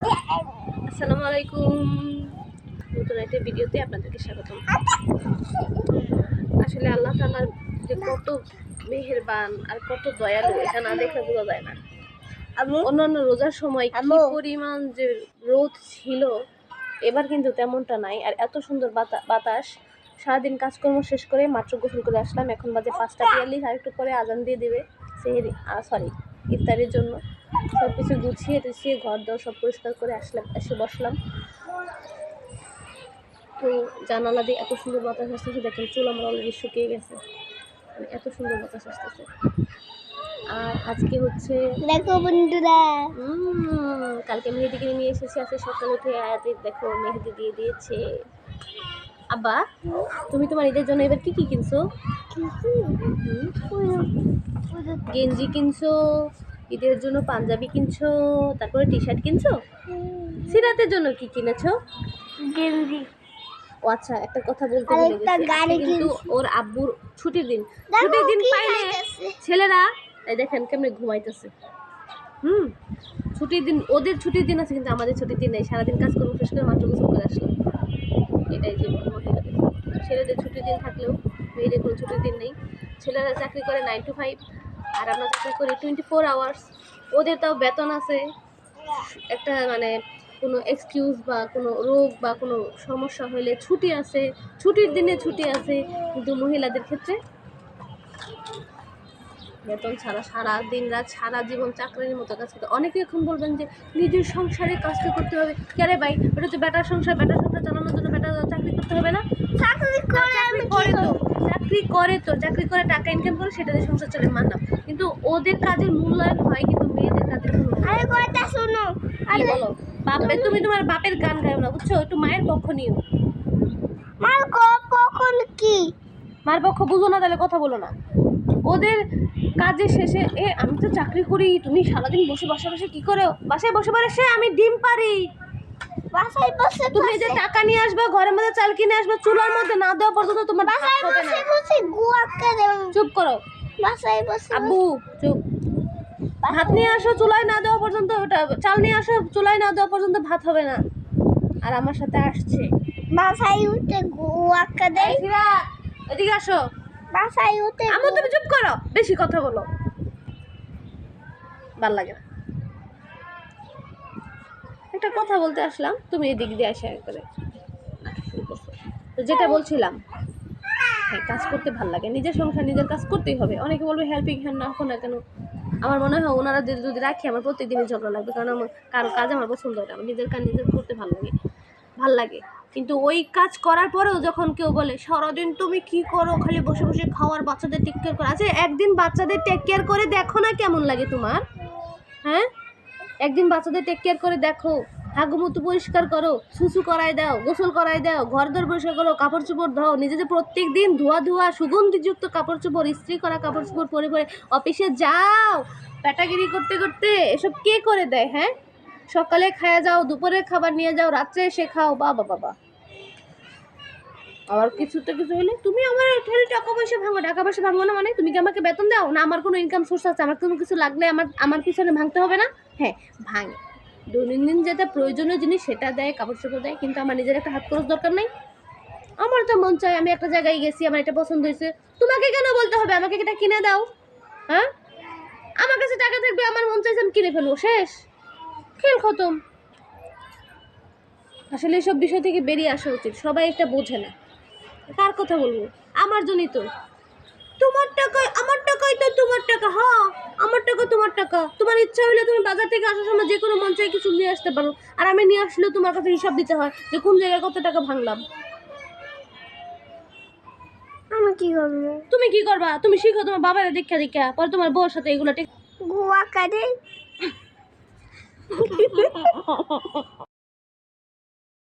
আসসালামু আলাইকুম। নতুন একটা ভিডিওতে আপনাদেরকে স্বাগতম। আসলে আল্লাহ তাআলার যে কত মেহেরবান আর কত দয়ালু এটা না বোঝা যায় না। অন্যান্য রোজার সময় কি পরিমাণ যে রোদ ছিল এবার কিন্তু তেমনটা নাই। আর এত সুন্দর বাতা- বাতাস। সারাদিন কাজকর্ম শেষ করে মাত্র গোসল করে আসলাম। এখন বাজে পাঁচটা বিয়াল্লিশ আর একটু পরে আজান দিয়ে দেবে। সেহেরি সরি ইফতারের জন্য। সব কিছু গুছিয়ে টুছিয়ে ঘর দর সব পরিষ্কার করে আসলাম এসে বসলাম। তো জানালা দিয়ে এত সুন্দর বাতাস আসতেছে দেখেন চুল আমার অলরেডি শুকিয়ে গেছে। মানে এত সুন্দর বাতাস আসতেছে। আর আজকে হচ্ছে দেখো বন্ধুরা। কালকে মেহেদিকে নিয়ে এসেছি আজকে সকালে উঠে আয়াতে দেখো মেহেদি দিয়ে দিয়েছে। আব্বা তুমি তোমার ঈদের জন্য এবার কি কি কিনছো? গেঞ্জি কিনছো ঈদের জন্য পাঞ্জাবি কিনছো তারপরে টি শার্ট কিনছো? সিরাতের জন্য কি কিনেছো? গেঞ্জি। ও আচ্ছা একটা কথা বলতে কিন্তু ওর আব্বুর ছুটির দিন। ছুটির দিন পাইলে ছেলেরা এই দেখেন কেমনে ঘুমাইতেছে। হুম ছুটির দিন ওদের ছুটির দিন আছে কিন্তু আমাদের ছুটির দিন নেই। সারাদিন কাজ করব শেষ করে মাত্র গোসল করে আসলাম। এটাই জীবন মহিলাদের ছেলেদের ছুটির দিন থাকলেও মেয়েদের কোনো ছুটির দিন নেই। ছেলেরা চাকরি করে নাইন টু ফাইভ আর আমরা চাকরি করি টোয়েন্টি ফোর আওয়ার্স ওদের তাও বেতন আছে। একটা মানে কোনো এক্সকিউজ বা কোনো রোগ বা কোনো সমস্যা হলে ছুটি আছে। ছুটির দিনে ছুটি আছে। কিন্তু মহিলাদের ক্ষেত্রে বেতন ছাড়া সারা দিন রাত সারা জীবন চাকরির মতো কাজ করতে অনেকে এখন বলবেন যে নিজের সংসারে কাজটা করতে হবে। কেরে ভাই? ওটা তো বেটার সংসার বেটার সংসার চালানোর জন্য বেটার চাকরি করতে হবে না? চাকরি করে আমি চাকরি করে তো চাকরি করে তো চাকরি করে টাকা ইনকাম করে সেটা দিয়ে সংসার চলে মানলাম। কিন্তু ওদের কাজের মূল্যায়ন হয় কিন্তু মেয়েদের কাজের কোনো মূল্যায়ন আরে কথা শোনো কি আরে বলো? বাপে তুমি তোমার বাপের গান গাও না বুঝছ? একটু মায়ের পক্ষ নিও। মাল কখন কি? মার পক্ষ বুঝো না তাহলে কথা বলো না। ওদের কাজের শেষে এ আমি তো চাকরি করি তুমি সারাদিন বসে বসে বসে কি করো? বাসায় বসে বসে আমি ডিম পারি বাসায় বসে তুমি যে টাকা নিয়ে আসবে ঘরের মধ্যে চাল কিনে আসবে চুলার মধ্যে না দেওয়া পর্যন্ত তোমার বাসায় বসে বসে গুয়া করে চুপ করো। বাসায় বসে আব্বু চুপ। ভাত নিয়ে আসো চুলায় না দেওয়া পর্যন্ত ওটা চাল নিয়ে আসো চুলায় না দেওয়া পর্যন্ত ভাত হবে না। আর আমার সাথে আসছে। বাসায় উঠে গুয়া করে এদিকে আসো। বাসায় তুমি চুপ করো। বেশি কথা বলো। ভালো লাগে না। একটা কথা বলতে আসলাম, তুমি এদিক দিয়ে আসে করে তো যেটা বলছিলাম হ্যাঁ কাজ করতে ভালো লাগে। নিজের সংসার, নিজের কাজ করতেই হবে। অনেকে বলবে, হেল্পিং হ্যান্ড না না কেন? আমার মনে হয় ওনারা যদি যদি রাখি, আমার প্রত্যেকদিনই ঝগড়া লাগবে। কারণ আমার কারও কাজ আমার পছন্দ হয় না। আমার নিজের কাজ নিজের করতে ভালো লাগে। ভালো লাগে। কিন্তু ওই কাজ করার পরেও যখন কেউ বলে, সারাদিন তুমি কি করো? খালি বসে বসে খাওয়ার, বাচ্চাদের টেক কেয়ার করো। আচ্ছা একদিন বাচ্চাদের টেক কেয়ার করে দেখো না কেমন লাগে তোমার? হ্যাঁ? একদিন বাচ্চাদের টেক কেয়ার করে দেখো। হাগুমুতু পরিষ্কার করো সুসু করাই দাও, গোসল করাই দাও ঘর দর পরিষ্কার করো, কাপড় চোপড় দাও নিজেদের প্রত্যেক দিন ধোয়া ধোয়া, সুগন্ধিযুক্ত কাপড় চোপড়, ইস্ত্রি করা কাপড় চোপড় পরে পরে অফিসে যাও। প্যাটাগিরি করতে করতে এসব কে করে দেয় হ্যাঁ? সকালে খায়া যাও দুপুরে খাবার নিয়ে যাও, রাত্রে এসে খাও বাবা বাবা আবার কিছু তো কিছু হলে তুমি আমার খালি টাকা পয়সা ভাঙো, টাকা পয়সা ভাঙো না মানে? তুমি কি আমাকে বেতন দাও? না, আমার কোনো ইনকাম সোর্স আছে, আমার কোনো কিছু লাগলে আমার আমার পিছনে ভাঙতে হবে না? হ্যাঁ ভাঙে। দৈনন্দিন যেটা প্রয়োজনীয় জিনিস, সেটা দেয়, কাপড় চোপড় দেয়, কিন্তু আমার নিজের একটা হাত খরচ দরকার নেই। আমার তো মন চায়, আমি একটা জায়গায় গেছি, আমার এটা পছন্দ হয়েছে। তোমাকে কেন বলতে হবে? আমাকে এটা কিনে দাও? হ্যাঁ? আমার কাছে টাকা থাকবে, আমার মন চাইছে আমি কিনে ফেলব, শেষ। খেল খতম। আসলে এসব বিষয় থেকে বেরিয়ে আসা উচিত। সবাই এটা বোঝে না। কার কথা বলব? আমার জন্যই তো। তোমার টাকা আমার টাকাই তো তোমার টাকা হ্যাঁ আমার টাকা তোমার টাকা। তোমার ইচ্ছা হলে তুমি বাজার থেকে আসার সময় যে কোনো চাই কিছু নিয়ে আসতে পারো। আর আমি নিয়ে আসলেও তোমার কাছে হিসাব দিতে হয় যে কোন জায়গায় কত টাকা ভাঙলাম। আমি কি করব? তুমি কি করবা? তুমি শিখো তোমার বাবার দীক্ষা দীক্ষা। পরে তোমার বউর সাথে এগুলো ঠিক গুয়া করে 嘿嘿哈哈哈哈